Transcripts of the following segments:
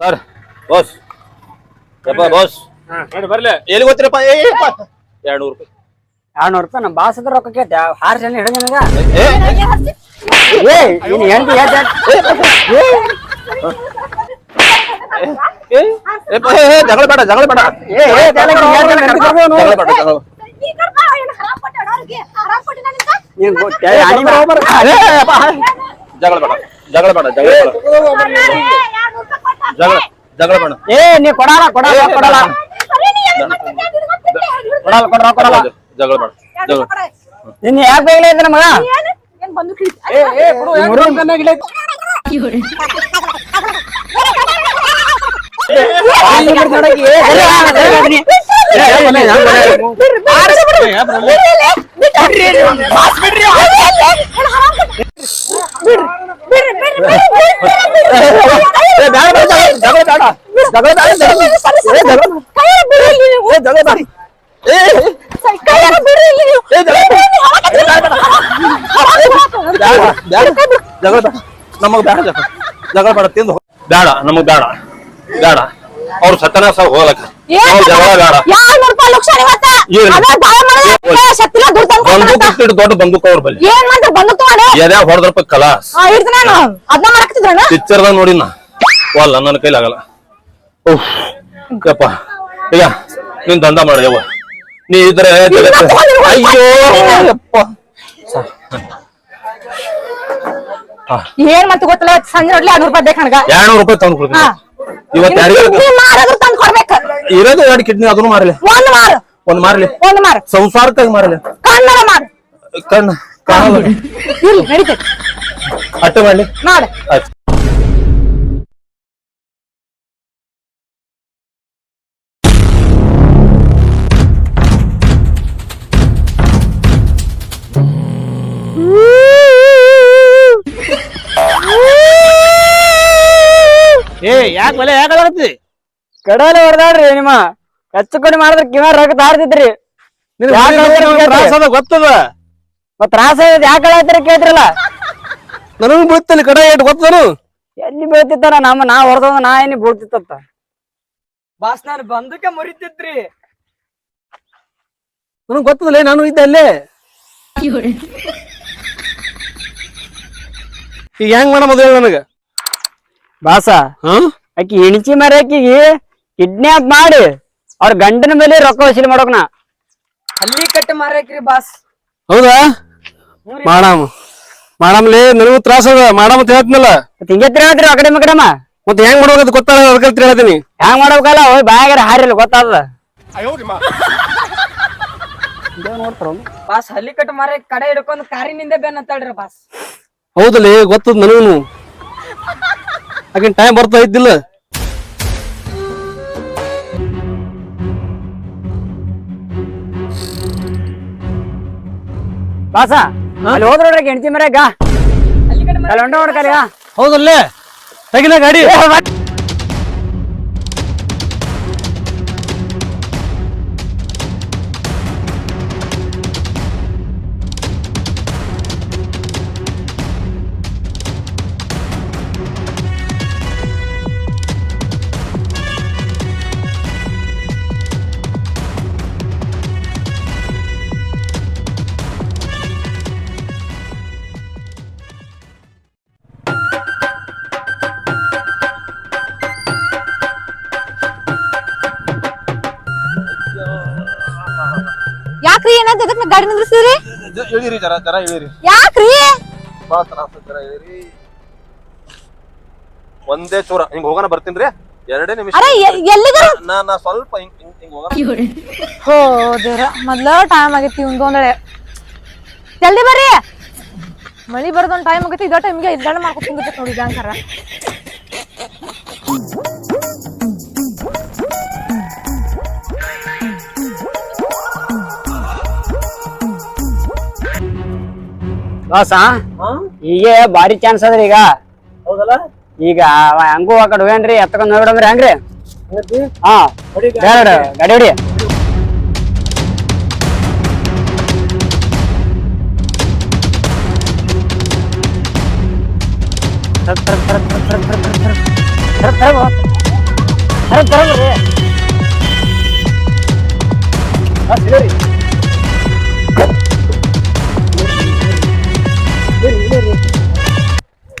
Sir boss ಯಪ್ಪ boss ಬರ್ಲಿ ಎಲ್ಲಿ ಗೊತ್ತಿರಪ್ಪ ಏ ಎರಡು ನೂರು ರೂಪಾಯಿ ಎರಡ್ನೂರು ರೂಪಾಯಿ ನಮ್ಮ ಬಾಸದ ರೊಕ್ಕ ಕೇಳ್ತ ಹಾರ್ಸ್ ಏನು ಹಿಡಿದ ನಿನಗ ಏ ಜಗಳ ಬೇಡ ಜಗಳ ಬೇಡ ಜಗಳ ಬೇಡ ಜಗಳ ಜಗಳ ಬೇಡ ಜಗಳ ಬೇಡ ಜಗಳ ಬೇಡ ಜಗಳ ಜಗಳ ಬೇಡ ಏ ನೀ ಕೊಡಲ್ಲ ಕೊಡಲ್ಲ ಕೊಡಲ್ಲ ಕೊಡಲ್ಲ ಕೊಡಲ್ಲ ಕೊಡಲ್ಲ ಜಗಳ ಬೇಡ ಜಗಳ ನಿನ್ನ ಯಾಕೆ ಬೇಗಲ ಇದ್ದ ಮಗ ಏ, ಬೇಡ ಬೇಡ ಜಗಳ ಬೇಡ ಜಗಳ ಬೇಡ ಜಗಳ ಬೇಡ ಏ, ಜಗಳ ಬೇಡ. ಏ, ಜಗಳ ಬೇಡ. ಏ, ಏ, ಏ, ಜಗಳ ಬೇಡ. ಏ, ಬೇಡ, ಬೇಡ. ಬೇಡ, ಬೇಡ. ಜಗಳ ಬೇಡ. ನಮಗ್ ಬೇಡ ಜಗಳ. ಜಗಳ ಬೇಡ ತಿಂದು ಹೋಗ್. ಬೇಡ ನಮಗ್ ಬೇಡ. ಬೇಡ. ಅವ್ರು ಸತ್ಯನಾಶ ಹೋಗ್ಲಕ್ಕ. ಅವ್ರ್ ಜಗಳ ಬೇಡ. ಏನು? ಬಂದೂಕ್ ಇಟ್ಟಿಟ್ಟು ದೊಡ್ಡ ಬಂದೂಕ್ ಅವ್ರ ಬಲ್ಲಿ ಏನ್ ಮಾಡ್ತಾರೆ ಬಂದು ತಗೊಂಡೆ ಎದ್ಯಾಗ ಹೊಡೆದ್ರಪ್ಪ ಕಲಾಸ್ ಆ, ಇಡ್ತೀನಿ ನಾನು. ಅದನ್ನ ಮಾಡಕ್ತಿದ್ರಣ್ಣ ಪಿಕ್ಚರ್ದಾಗ ನೋಡಿನ? ವಲ್ಲ ನನ್ನ ಕೈಲಿ ಆಗಲ್ಲ ಉಫ್ ಕಪ್ಪ ಈಗ ನೀನ್ ದಂಧ ಮಾಡ್ಯವ ನೀ ಇದ್ರೆ ಅಯ್ಯೋ ಯಪ್ಪ. ಏನ್ ಮತ್ತೆ ಗೊತ್ತಿಲ್ಲ ಸಂಜೆ ನೋಡ್ಲಿ ಐನೂರು ರೂಪಾಯಿ ಬೇಕು ನನಗ ಎರಡ್ನೂರು ರೂಪಾಯಿ ತಂದು ಕೊಡ್ತೀನಿ. ಇವತ್ತು ಯಾರಿಗೆ ಮಾರಾದ್ರೂ ತಂದು ಕೊಡ್ಬೇಕು. ಇರೋದು ಎರಡು ಕಿಡ್ನಿ ಅದನ್ನು ಮಾರಲಿ. ಒಂದ್ ಮಾರ. ಒಂದ್ ಮಾರಲಿ. ಒಂದ್ ಮಾರ. ಸಂಸಾರಕ್ಕಾಗಿ ಮಾರಲಿ. ಕಣ್ಣರ ಮಾರ. ಕಣ್ಣ ಕಾಣಲ್ಲ ನಡೀತೈತಿ. ಅಟ್ಟೆ ಮಾಡ್ಲಿ. ಮಾಡು. ಆಯ್ತು. ಯಾಕೆ ಮಲೆ ಯಾಕೆ ಆಗತ್ತಿ ಕಡಲೆ ಹೊಡೆದಾಡ್ರಿ ನಿಮ್ಮ. ಹೆಚ್ಚು ಕಡಿಮೆ ಮಾಡಿದ್ರೆ ಕಿವ ರೊಕ್ಕ ಹಿಂಗೈತಿ? ಅದ ಗೊತ್ತದ? ಮತ್ ತ್ರಾಸ ಯಾಕೆ ಹೇಳತ್ತೀರಿ ಕೇಳ್ತಿರಲ್ಲ? ನನಗೂ ಬೀಳ್ತಲ್ಲಿ ಕಡೆ ಏಟ್ ಗೊತ್ತನು ಎಲ್ಲಿ ಬೀಳ್ತಿತ್ತಾರ ನಮ್ಮ ನಾ ಹೊಡೆದ ನಾ ಏನಿ ಬೀಳ್ತಿತ್ತ ಬಾಸ್ ನಾನು ಬಂದಕ್ಕೆ ಮುರಿತಿದ್ರಿ. ನನಗ್ ಗೊತ್ತದಲ್ಲ ನಾನು ಇದ್ದೆ ಅಲ್ಲೇ. ಈಗ ಹೆಂಗ್ ಮಾಡ ಮದುವೆ ನನಗ? ಬಾಸ ಹಾ? ಆಕಿ ಇಣಚಿ ಮರ ಆಕಿಗೆ ಕಿಡ್ನಾಪ್ ಮಾಡಿ ಅವ್ರ ಗಂಡನ ಮೇಲೆ ರೊಕ್ಕ ವಸೂಲಿ ಮಾಡೋಕ್ನ ನಾ. ಅಲ್ಲಿ ಕಟ್ಟಿ ಮಾರಾಕ್ರಿ ಬಾಸ್. ಹೌದಾ? ಮಾಡಾಮ. ಮಾಡಾಮ್ಲಿ ನನಗೂ ತ್ರಾಸ ಅದ. ಮಾಡಾಮ ಅಂತ ಹೇಳ್ತೀನಲ್ಲ? ಮತ್ ಹಿಂಗೆ ತಿರ್ಗಾಡ್ತೀರಿ ಆ ಕಡೆ ಈ ಕಡೆಮ? ಮತ್ತೆ ಹೆಂಗ್ ಮಾಡ್ಬೇಕಂತ ಗೊತ್ತಾಗ ಅದಕ್ಕೆ ಹೇಳ್ತೀನಿ. ಹೆಂಗ್ ಮಾಡ್ಬೇಕಲ್ಲ ಹೋಯ್ ಬಾಯಾಗಾರ ಹಾರಿಲ್ಲ ಗೊತ್ತಾದ. ಬಾಸ್ ಹಲ್ಲಿ ಕಟ್ಟ ಮಾರ ಕಡೆ ಹಿಡ್ಕೊಂಡು ಕಾರಿನಿಂದ ಬೆನ್ ಅಂತಾಳ್ರಿ ಬಾಸ್. ಹೌದಲ್ಲಿ ಗೊತ್ತದ ನನಗೂ ಆಕಿನ ಟೈಮ್ ಬರ್ತಾ ಇದ್ದಿಲ್ಲ. ಬಾಸ ಅಲ್ಲಿ ಹೋದ್ರ ನೋಡ್ರಿ ಹೆಣ್ತಿ ಮರ್ಯಾಗ ಅಲ್ಲಿ ಹೊಂಡ ನೋಡ್ಕಲ್ಲ ಹೌದಲ್ಲೇ? ತೆಗಿಲ ಗಾಡಿ? ಗಾಡಿ ನಿಂದ್ರಿಸಿದ್ರಿ? ಇಳಿರಿ ಜರ ಜರ ಇಳಿರಿ. ಯಾಕ್ರಿ? ಬಾಳ ತ್ರಾಸ ಜರ ಇಳಿರಿ. ಒಂದೇ ಚೂರ. ಹಿಂಗ್ ಹೋಗೋಣ ಬರ್ತೀನಿ ಎರಡೇ ನಿಮಿಷ. ಅರೆ ಎ- ಎಲ್ಲಿಗ ನಾ ನಾ ಸ್ವಲ್ಪ ಹಿಂಗ್ ಹಿಂಗ್ ಹಿಂಗ್ ಹೋಗೋಣ. ಹೋ ದೇವ್ರ ಮೊದ್ಲ ಟೈಮ್ ಆಗೈತಿ ಇವಂದು ಒಂದಳೆ ಜಲ್ದಿ ಬರ್ರಿ? ಮಳಿ ಬರೋದೊಂದ್ ಟೈಮ್ ಆಗೈತಿ ಇದ ಟೈಮ್ಗೆ ಇದ್ದಾಳೆ ಮಾಡ್ಕೊತ ನೋಡಿ ಬ್ಯಾಂಕರ ಬಾಸ ಈಗ ಭಾರಿ ಚಾನ್ಸ್ ಅದ್ರಿ ಈಗ. ಹೌದಲ್ಲ? ಈಗ ಅವ ಹಂಗೂ ಆ ಕಡೆ ಹೋಗ್ಯಾನ್ರಿ ಎತ್ತಕೊಂಡ್ ನೋಡ್ಬಿಡಮ್ರಿ ಹಂಗ್ರಿ? ಹಾ. ಬೇಡ ಗಾಡಿ ಹೊಡಿ. ಥರ್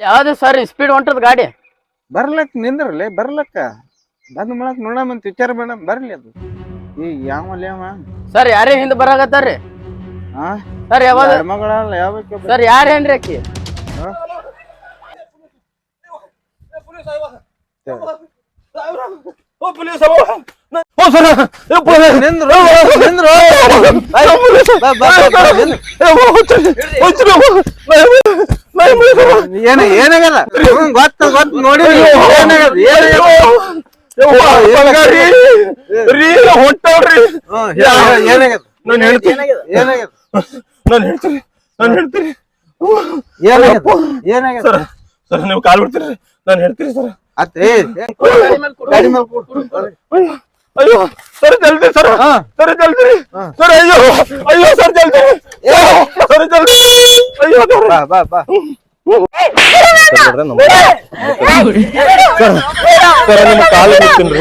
ಯಾವ್ದು ಸರ್ ಸ್ಪೀಡ್ ಹೊಂಟದ ಗಾಡಿ? ಬರ್ಲಕ್ ನಿಂದ್ರಲ್ಲ ಬರ್ಲಕ್ಕ. ಬಂದ್ ಮಾಡಕ್ ನೋಡಮಂತ ವಿಚಾರ ಬೇಡ ಬರ್ಲಿ ಅದು. ಈ ಯಾವ ಯಾವ ಸರ್ ಯಾರೇ ಹಿಂದ್ ಬರಾಕತ್ತಾರ್ರಿ? ಹಾ ಸರ್ ಯಾವಾಗ? ಮಗಳಲ್ಲ ಯಾವಕ್ಕೆ ಸರ್ ಯಾರೇನ್ರಿ ಓ ಪೊಲೀಸ್ ಏನ ಏನಾಗಲ್ಲ? ಗೊತ್ತ ಗೊತ್ತ ನೋಡಿ ಏನಾಗಲ್ಲ ಹೊಂಟವ್ರಿ. ಏನಾಗಲ್ಲ ನಾನು ಹೇಳ್ತೀನಿ. ಏನಾಗಲ್ಲ ನಾನು ಹೇಳ್ತೀನಿ ನಾನು ಹೇಳ್ತೀನಿ. ಏನಾಗಲ್ಲ ಏನಾಗಲ್ಲ. ಸರ್ ಸರ್ ನೀವು ಕಾಲ್ ಬಿಡ್ತೀರಿ. ನಾನು ಹೇಳ್ತೀನಿ ಸರ್. ಅತ್ ಏ ಗಾಡಿ ಮೇಲೆ ಕೂಡು. ಅಯ್ಯೋ ಸರ್ ಜಲ್ದಿ ಸರ್ ಹಾ. ಸರ್ ಜಲ್ದಿ ಸರ್ ಅಯ್ಯೋ ಅಯ್ಯೋ ಸರ್ ಜಲ್ದಿ ಸರ್ ಜಲ್ದಿ ಅಯ್ಯೋ ಸರ್ ಬಾ ಬಾ ಬಾ ಸರ್ ನಿಮ್ಮ ಕಾಲು ಬಿಡ್ತೀನಿ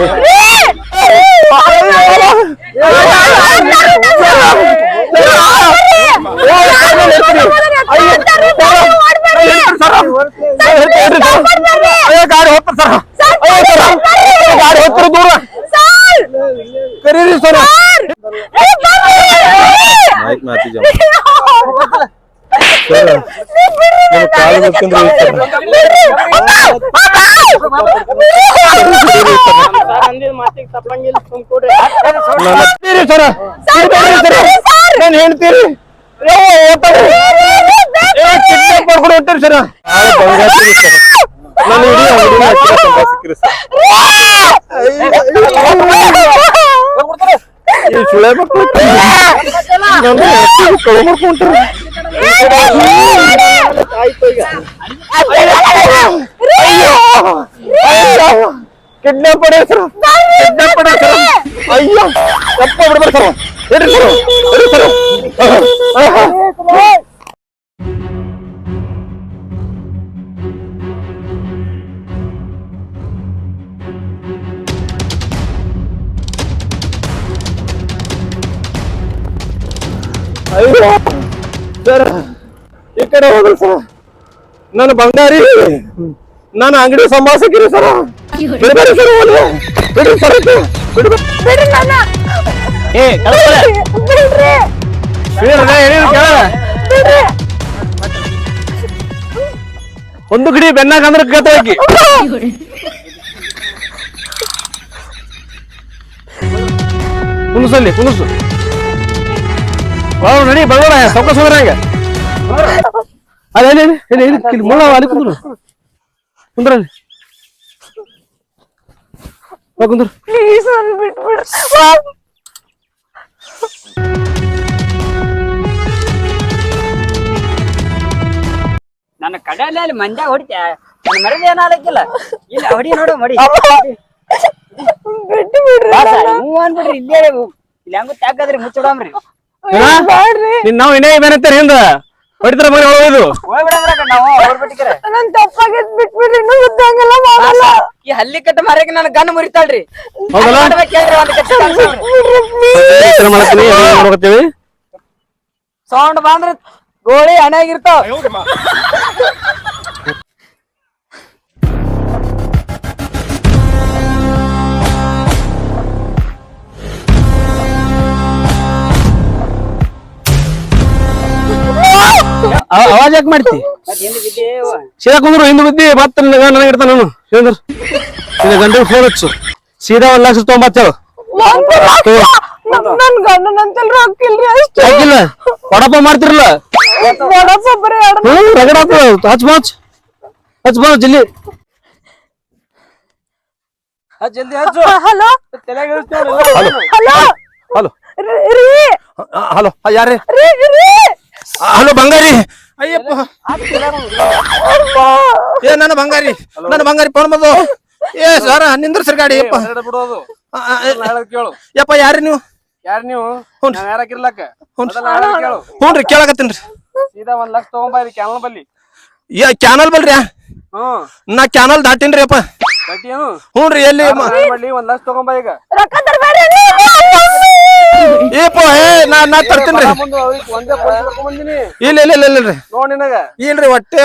ಅಯ್ಯೋ ಗಾಡಿ ಹೋಗ್ತಾರೆ ಸರ್ ಅಯ್ಯೋ ಸರ್ ಗಾಡಿ ಹೋಗ್ತಾರೆ ದೂರ ಕರೀರಿ ಸರ್ ಆಯ್ತು ಮಾತಿ ಜಮ ಸರ್ ನಿಮ್ಮ ಕಾಲು ಬಿಡ್ತೀನಿ ನನ್ನ ಸರ್ ನಾನು ಹೇಳ್ತೀರಿ ಕಿಡ್ನಾಪ್ ಮಾಡ್ಕೊಂಡು ಹೊಂಟೀರಿ ಸರ್ ನಾನು ಇಡೀ ಅಂಗಡಿನ ಹಚ್ಚಿರ ಸಂಪಾದ ಸಿಕ್ಕಿರಿ ಸರ್ ಈ ಸುಳೆ ಮಕ್ಕಳು ಕಳು ಮಾಡ್ಕೊಂಡ್ರು ಕಿಡ್ನಾಪ್ ಮಾಡಿ ಸರ್ ಕಿಡ್ನಾಪ್ ಮಾಡಿ ಸರ್ ಅಯ್ಯೋ ತಪ್ಪ ಬಿಡ್ಬೇಡಿ ಸರ್ ಇಡ್ರಿ ಸರ್ ಹೇಳಿ ಸರ್ ಸರ್ ಈ ಕಡೆ ಹೋಗ್ರಿ ಸರ್ ನನ್ನ ಬಂಗಾರಿ ನಾನು ಅಂಗಡಿ ಸಂಭಾಷಕಿರಿ ಸರ್ ಬಿಡ್ಬೇಡಿ ಸರ್ ಹೋಗ್ಲಿ. ಬಿಡ್ರಿ ಸರ್ ಬಿಡ್ರಿ ನನ್ನ. ಏ ಕಳ್ಸ್ಕೊಳೆ. ಬಿಡ್ರಿ. ಏನಿಲ್ಲ, ಏನಿಲ್ಲ, ಕೇಳ. ಬಿಡ್ರಿ. ಒಂದು ಗಿಡಿ ಬೆನ್ನಾಗ ಅಂದ್ರೆ ಕೇಳ್ತಾಕಿ ಕುಂದ್ಸಲ್ಲಿ ಕುಂದ್ಸು ಬಾವು ನಡಿ ಬರೋಣ ಸೌಕ ಹೋಗ್ರಂಗ ಅಲ್ಲ ಇಲ್ಲಿ ಇಲ್ಲಿ ಇಲ್ಲಿ ಮೂಲ ಅಲ್ಲಿ ಕುಂದ್ರು. ಕುಂದ್ರಲ್ಲಿ ಬಾ ಕುಂದ್ರು. ನನ್ನ ಬಿಟ್ಬಿಡು. ನನ್ನ ಕಡೆಯಲ್ಲಿ ಅಲ್ಲಿ ಮಂಜ ಹೊಡಿತ ನನ್ನ ಮರದ ಏನಾಗಕ್ಕಿಲ್ಲ ಇಲ್ಲ ಹೊಡಿ ನೋಡು ಮಡಿ. ಬಿಟ್ಟು ಬಿಡ್ರಿ. ಹ್ಞೂ ಅನ್ಬಿಡ್ರಿ ಇಲ್ಲೇ ಇಲ್ಲಿ ಹಂಗ ತಾಕದ್ರಿ ಮುಚ್ಚಿಡಮ್ರಿ. ನಿನ್ ನಾವ್ ಇನ್ನೇ ಬೇನತ್ತಾರೆ ಹಿಂದ? ಹೊಡಿತಾರ ಮನೆ ನನ್ ತಪ್ಪಾಗಿದ್ ಬಿಟ್ಬಿಡ್ರಿ ಇನ್ನೂ ಮಾಡಲ್ಲ. ಈ ಹಲ್ಲಿ ಕಟ್ಟ ಮಾರಕ್ಕೆ ನನ್ ಗನ್ ಮುರಿತಾಳ್ರಿ. ಹೌದಲ್ಲ? ಸೌಂಡ್ ಬಂದ್ರ ಗೋಳಿ ಹಣೆಯಾಗಿರ್ತಾವ ಅವಾಜ್ ಯಾಕೆ ಮಾಡ್ತಿ? ಸೀದಾ ಕುಂದ್ರು ಹಿಂದೆ ಬಿದ್ದಿ ಮತ್ತೆ ನನಗೆ ಇಡ್ತಾನ ನಾನು. ಹೇಳಿದ್ರು. ಇದು ಗಂಟೆ ಫೋನ್ ಹಚ್ಚು. ಸೀದಾ ಒಂದ್ ಲಕ್ಷ ನನ್ ಗಂಡನಂತಲ್ ರೊಕ್ಕ ಇಲ್ರಿ ಅಷ್ಟೇ. ಆಗಿಲ್ಲ ವಡಪ ಮಾಡ್ತಿರಲ್ಲ ಬರೀ ಎರಡು ಹಚ್ ಬಾಚ್ ಹಚ್. ಬಾ ಜಲ್ದಿ ಜಲ್ದಿ ಹಚ್ಚು. ಹಲೋ. ಹಲೋ. ಹಲೋ. ರೀ. ಹಲೋ. ಯಾರೇ ರೀ ರೀ. ಹಲೋ ಬಂಗಾರಿ. ಅಯ್ಯಪ್ಪ. ಏ ನನ್ನ ಬಂಗಾರಿ ನನ್ನ ಬಂಗಾರಿ ಫೋನ್ ಬಂದು. ಏ ಸರ ನಿಂದ್ರ ಸರ್ ಗಾಡಿ ಯಪ್ಪ ಬಿಡೋದು. ಕೇಳು. ಯಪ್ಪ ಯಾರಿ ನೀವು? ಯಾರು ನೀವು ಯಾರಾಕಿರ್ಲಕ್ಕ ಹ್ಞೂ ರೀ ಕೇಳಕತ್ತೀನಿ ಸೀದಾ ಒಂದ್ ಲಕ್ಷ ತಗೊಂಬ ಇಲ್ಲಿ ಕ್ಯಾನಲ್ ಬಲ್ಲಿ. ರೀ ಕ್ಯಾನಲ್ ಬಲ್ರಿ ನಾ ಕ್ಯಾನಲ್ ದಾಟಿನ್ರಿ ಅಪ್ಪ. ಹ್ಞೂ ರೀ ಎಲ್ಲಿ ಒಂದ್ ಲಕ್ಷ ತಗೊಂಬ ಈಗ. ರೊಕ್ಕ ತರಬೇಡ್ರಿ ಏಪ್ಪ ಏ ನಾ ನಾ ತರ್ತೀನಿ ಇಲ್ಲ ಇಲ್ಲ ಇಲ್ಲ ನೋಡ್ ನಿನಗ. ಇಲ್ರಿ ಹೊಟ್ಟೆ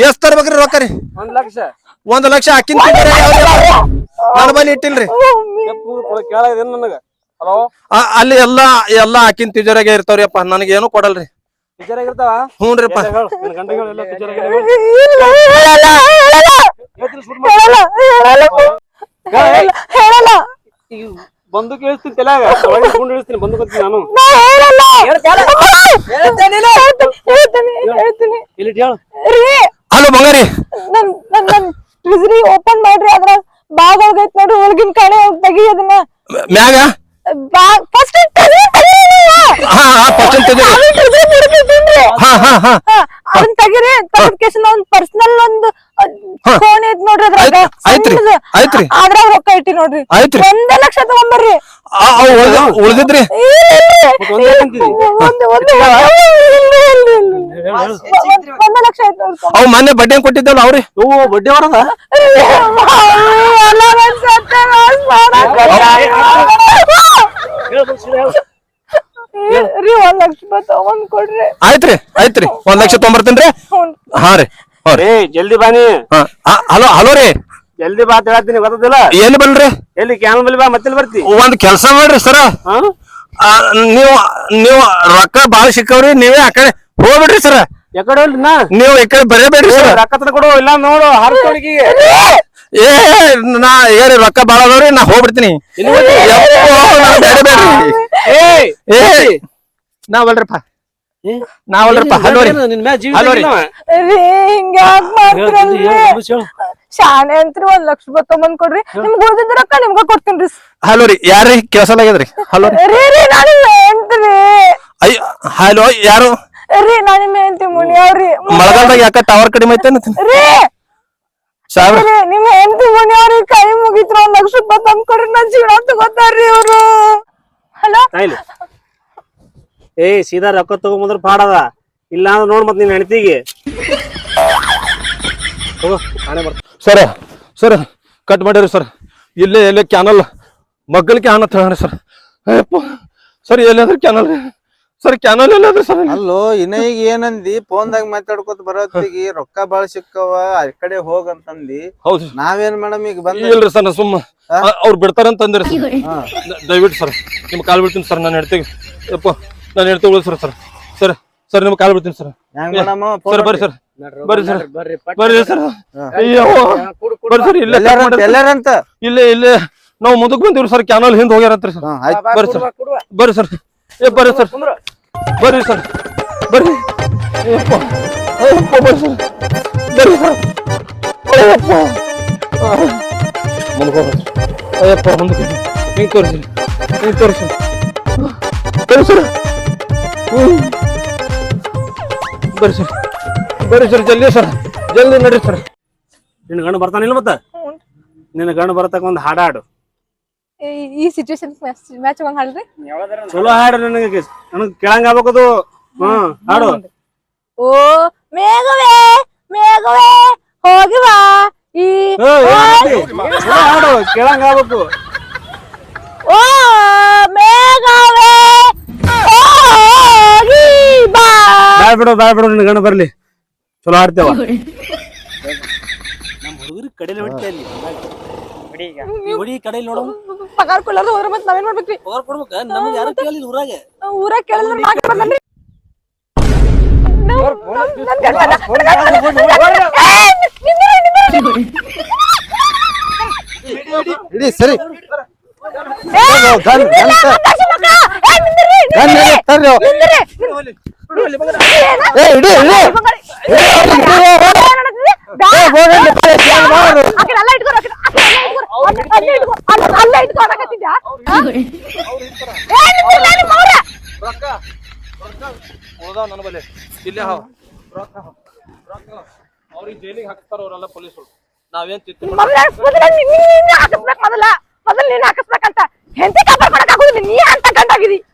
ಎಷ್ಟ್ ತರ್ಬೇಕ್ರಿ ರೊಕ್ಕ ರೀ? ಒಂದ್ ಲಕ್ಷ. ಒಂದ್ ಲಕ್ಷ ಹಾಕಿನ ನನ್ನ ಇಟ್ಟಿಲ್ರಿ. ನನಗ. ಹಲೋ? ಅಲ್ಲಿ ಎಲ್ಲಾ ಎಲ್ಲಾ ಹಾಕಿನ್ ತಿಜೋರಾಗೆ ಇರ್ತಾವ್ರಿ ಅಪ್ಪ. ನನಗೇನು ಕೊಡಲ್ರಿ. ಟೀಚರ್ ಆಗಿರ್ತಾವ ಹ್ಞೂನ್ರಿಪ್ಪ ಹೇಳಲ್ಲ ಬಂದು ಕೇಳಿಸ್ತೀನಿ ತಲೆಯಾಗ. ಒಳಗೆ ಗುಂಡು ಇಳಿಸ್ತೀನಿ ಬಂದು ಕೊಡ್ತೀನಿ ನಾನು. ಇಲ್ಲಿ ಹೇಳು ಹಲೋ ಬಂಗಾರಿ. ನನ್ ನನ್ ನನ್ ಟ್ರಿಜರಿ ಓಪನ್ ಮಾಡ್ರಿ ಅದ್ರ ಬಾಗ್ ಹೋಗೈತ್ ನೋಡ್ರಿ ಒಳಗಿನ ಕಡೆ ತೆಗಿ ಅದನ್ನ ಮ್ಯಾಗ? ಫಸ್ಟ್ ಹಾ ಹಾ ಪರ್ಸೆಂಟ್ ತಿಜೋರಿ ಹಾ ಹಾ ಹಾ. ಅದನ್ನ ತೆಗಿರಿ ತೆಗೆದ ಕೇಸಿನ ಒಂದ್ ಪರ್ಸನಲ್ ಒಂದು ಫೋನ್ ಐತ್ ನೋಡ್ರಿ ಅದ್ರಾಗ. ರೊಕ್ಕ ಇಟ್ಟಿ ನೋಡ್ರಿ. ಆಯ್ತ್ರಿ. ಒಂದೇ ಲಕ್ಷ ತಗೊಂಬರ್ರಿ. ಉಳ್ದಿದ್ರಿ? ಆಯ್ತು ಅವ್ ಮೊನ್ನೆ ಬಡ್ಡಿ ಹೆಂಗ್ ಕೊಟ್ಟಿದ್ದಲ್ಲ ಅವ್ರಿ? ಬಡ್ಡಿ ಬರದ ಎಲ್ಲ ನನ್ ಸತ್ಯನಾಶ ಮಾಡಕ್ ರೀ ಒಂದ್ ಲಕ್ಷ ರೂಪಾಯಿ ತಗೊಂಡ್ ಕೊಡ್ರಿ. ಆಯ್ತ್ರಿ ಆಯ್ತ್ರಿ. ಒಂದ್ ಲಕ್ಷ ತೊಂಬರ್ತೇನ್ರಿ ಹಾ ರೀ ಹಾ ರೀ. ಏ ಜಲ್ದಿ ಬಾನಿ ಹಾ ಹಲೋ ಹಲೋ ರೀ. ಜಲ್ದಿ ಬಾ ಹೇಳ್ತೀನಿ ಗೊತ್ತದಿಲ್ಲ? ಎಲ್ಲಿ ಬಲ್ರಿ ಎಲ್ಲಿ ಕ್ಯಾನ್ ಬಲ್ಲಿ ಬಾ ಮತ್ತೆ ಬರ್ತಿ? ಒಂದ್ ಕೆಲ್ಸ ಮಾಡ್ರಿ ಸರ. ನೀವು ನೀವು ರೊಕ್ಕ ಬಾಳ ಸಿಕ್ಕವ್ರಿ ನೀವೇ ಆ ಕಡೆ ಹೋಗ್ಬಿಡ್ರಿ ಸರ. ಯಾಕಡೆ ಹೋಗ್ಲಿ ನಾ? ನೀವು ಈ ಕಡೆ ಬರೇಬೇಡ್ರಿ ಸರ್. ರೊಕ್ಕ ತಂದು ಕೊಡು ಇಲ್ಲ ನೋಡು ಹಾರ್ಸ್ಕೊಳಿಗೆ ಏ ನಾ ಏರಿ ರೊಕ್ಕ ಬಾಳ ಅದಾವ್ರಿ ನಾ ಹೋಗ್ಬಿಡ್ತೀನಿ ನಾವಲ್ರಪ್ಪ. ನಾವಲ್ರಪ್ಪ ಹಲೋ ರೀ ನಿನ್ ಮ್ಯಾಲ ಜೀವ ರೀ. ರೀ ಹಿಂಗ್ಯಾಕ್ ಮಾಡ್ತೀರಲ್ರಿ ಶಾನೆ ಅಂತ್ರಿ ಒಂದ್ ಲಕ್ಷ ರೂಪಾಯಿ ತಗೊಂಡ್ ಕೊಡ್ರಿ. ನಿಮ್ಗೆ ಉಳ್ದಿದ್ ರೊಕ್ಕ ನಿಮ್ಗ ಕೊಡ್ತೀನಿ ಹಲೋ ರೀ ಯಾರ್ರಿ? ಕೆಲಸಲಾಗ್ಯದ್ರಿ ಹಲೋ ರೀ ರೀ ನಾನು ಹೇಳ್ತೀನಿ ಅಯ್ಯ ಹಲೋ ಯಾರು? ರೀ ನಾನು ನಿಮ್ಮ ಹೆಂಡತಿ ಮುನಿಯವ್ರಿ. ಮಳೆಗಾಲದಾಗ ಯಾಕ ಟವರ್ ಕಡಿಮೆ ಐತೆ ರೀ ಸಾವಿರ ನಿಮ್ಮ ಹೆಂಡತಿ ಮುನಿಯವ್ರಿ ಕೈ ಮುಗಿತ್ರ ಒಂದ್ ಲಕ್ಷ ರೂಪಾಯಿ ತಂದ್ ಕೊಡ್ರಿ ನನ್ ಜೀವನ ತಗೋತಾರ್ರಿ ಹಲೋ? ತಾಯಿಲಿ ಏಯ್ ಸೀದಾ ರೊಕ್ಕ ತಗೊಂಬಂದ್ರ ಪಾಡದ ಇಲ್ಲ ಅಂದ್ರೆ ನೋಡ್ ಮತ್ ನಿನ್ ಹೆಂಡತಿಗೆ. ಸರ ನಾನೇ ಬರ್ತೀನಿ ಸರ್ ಸರ್ ಕಟ್ ಮಾಡಿರಿ ಸರ್. ಇಲ್ಲೇ ಎಲ್ಲೇ ಕ್ಯಾನಲ್ ಮಗ್ಗಲ್ ಕ್ಯಾನ್ ಅಂತ ಹೇಳಿ ಸರ್. ಅಯ್ಯಪ್ಪ ಸರ್ ಅಂದ್ರೆ ಕ್ಯಾನಲ್ ರೀ? ಸರ್ ಕ್ಯಾನಲ್ ಅಲ್ಲ ಸರ್ ಅಲ್ಲೋ ಇನ್ನ ಈಗ ಏನಂದಿ? ಫೋನ್ದಾಗ ಮಾತಾಡ್ಕೊತ ಬರೋತ್ತಿಗೆ ರೊಕ್ಕ ಬಾಳ ಸಿಕ್ಕವ ಆ ಕಡೆ ಹೋಗಂತಂದಿ ಹೌದು ನಾವೇನ್ ಮೇಡಮ್ ಈಗ ಬಂದ ಇಲ್ರಿ ಸರ್ ನಾ ಸುಮ್ಮ ಅವ್ರು ಬಿಡ್ತಾರಂತ ಅಂದ್ರಿ ಸರ್ ದಯವಿಟ್ಟು ಸರ್ ನಿಮ್ ಕಾಲ್ ಬಿಡ್ತೀನಿ ಸರ್ ನಾನು ಹೇಳ್ತೀವಿ ಯಪ್ಪ ನಾನು ಹೇಳ್ತೀವಿ ಉಳಿದ್ ಸರ್ ಸರ್ ಸರ್ ಸರ್ ನಿಮ್ ಕಾಲ್ ಬಿಡ್ತೀನಿ ಸರ್ ಹೆಂಗ್ ಮೇಡಮ್? ಸರ್ ಬರ್ರಿ ಸರ್ ಬರ್ರಿ ಸರ್ ಬರ್ರಿ ಸರ್ ಅಯ್ಯೋ. ಬರ್ರಿ ಸರ್ ಇಲ್ಲ. ಎಲ್ಲಾರಂತ? ಇಲ್ಲ ಇಲ್ಲ. ನಾವು ಮುಂದಕ್ಕೆ ಬಂದಿವ್ರಿ ಸರ್ ಕ್ಯಾನಲ್ ಹಿಂದ್ ಹೋಗ್ಯಾರಂತ್ರಿ ಸರ್ ಬರ್ರಿ ಸರ್ ಬರ್ರಿ ಸರ್ ಏ ಬರ್ರಿ ಸರ್. ಬರ್ರಿ ಸರ್. ಬರ್ರಿ. ಅಯ್ಯಪ್ಪ ಅಯ್ಯಪ್ಪ ಬರ್ರಿ ಸರ್. ಬರ್ರಿ ಸರ್. ಅಯ್ಯಪ್ಪ ಮುಂದೆ ಅಯ್ಯಪ್ಪ ಮುಂದೆ ಹಿಂಗೆ ತೋರಿಸಿ. ಹಿಂಗೆ ತೋರಿಸಿ. ಬರ್ರಿ ಸರ್. ಬರ್ರಿ ಸರ್. ಬರ್ರಿ ಸರ್ ಜಲ್ದಿ ಸರ್. ಜಲ್ದಿ ನಡ್ರಿ ಸರ್. ನಿನ್ನ ಗಂಡು ಬರ್ತಾನಿಲ್ಲ ಮತ್ತೆ? ನಿನ್ನ ಗಂಡು ಬರತಕ್ಕ ಒಂದು ಹಾಡು ಹಾಡು ಈ ಸಿಚುವೇಶನ್ ಮ್ಯಾಚ್ ಹಂಗ್ ಹಾಡ್ರಿ ಚಲೋ ಹಾಡು ನನಗೆ ನನಗೆ ಕೇಳಂಗ ಆಗ್ಬೇಕದು ಹ್ಮ್ ಹಾಡು. ಓ ಮೇಘವೇ ಮೇಘವೇ ಹೋಗಿ ಬಾ. ಈ ಹಾಡು. ಕೇಳಂಗ ಆಗ್ಬೇಕು ಓ ಮೇಘವೇ ಹೋಗಿ ಬಾ. ಬ್ಯಾಡ ಬಿಡು ಬ್ಯಾಡ ಬಿಡು ನಿನ್ನ ಗಣ ಬರ್ಲಿ. ಚಲೋ ಹಾಡ್ತೇವ. ನಮ್ಮ ಹುಡುಗರು ಕಡೆಲೆ ಹೊಡಿತಾ ಇಲ್ಲಿ ಹೊಡಿ ಕಡೆ ನೋಡು ಪಗಾರ ಕೊಡ್ಲಾರ್ದು ಹೋದ್ರ ಮತ್ತೆ ನಾವೇನ್ ಮಾಡ್ಬೇಕ್ರಿ ಪಗಾರ ಕೊಡ್ಬೇಕ ನಮ್ಗೆ ಯಾರು ಕೇಳಿಲ್ಲ ಊರಾಗ ಊರಾಗ ಕೇಳಿದ್ರೆ ಏ, ನಿಂದ್ರಿ, ನಿಂದ್ರಿ. ಇಡಿ ಸರಿ ಏ, ಗನ್-. ಏ, ನಿಂದ್ರಿ, ತರ್ರಿ? ಏ ಇಡಿ ಇಡಿ ಬಂಗಾರಿ. ಏನ್ ಅನ್ನತ್ತೀರಿ? ಬ್ಯಾಡ. ಆಕಿನ ಅಲ್ಲೇ ಇಟ್ಕೋ, ಆಕಿನ- ಆಕಿನ ಅಲ್ಲೇ ಇಟ್ಕೋ. ಅಲ್ಲೇ-. ರೊಕ್ಕ ರೊಕ್ಕ. ನನ್ನ ಬಲೆ ಇಲ್ಲೇ ಹಾವ ರೊಕ್ಕ ಹಾವ್. ರೊಕ್ಕ ಅವ್ರಿಗೆ ಜೈಲಿಗೆ ಹಾಕ್ತಾರ ಅವರೆಲ್ಲ ಪೊಲೀಸರು. ನಾವೇನ್ ತಿತ್ತು ಮೊದ್ಲ ಮೊದಲ ನೀ- ನೀ- ಹಾಕಿಸ್ಬೇಕು ಮೊದಲ. ಮೊದಲ ನೀನ್ ಹಾಕಿಸ್ಬೇಕಂತ. ಹೆಂಡತಿ ಕಾಪಾಡ್ಕೊಳಕ್ ಆಗುದಿಲ್ಲ. ನೀ ಅಂತ ಗಂಡಾಗಿದಿ.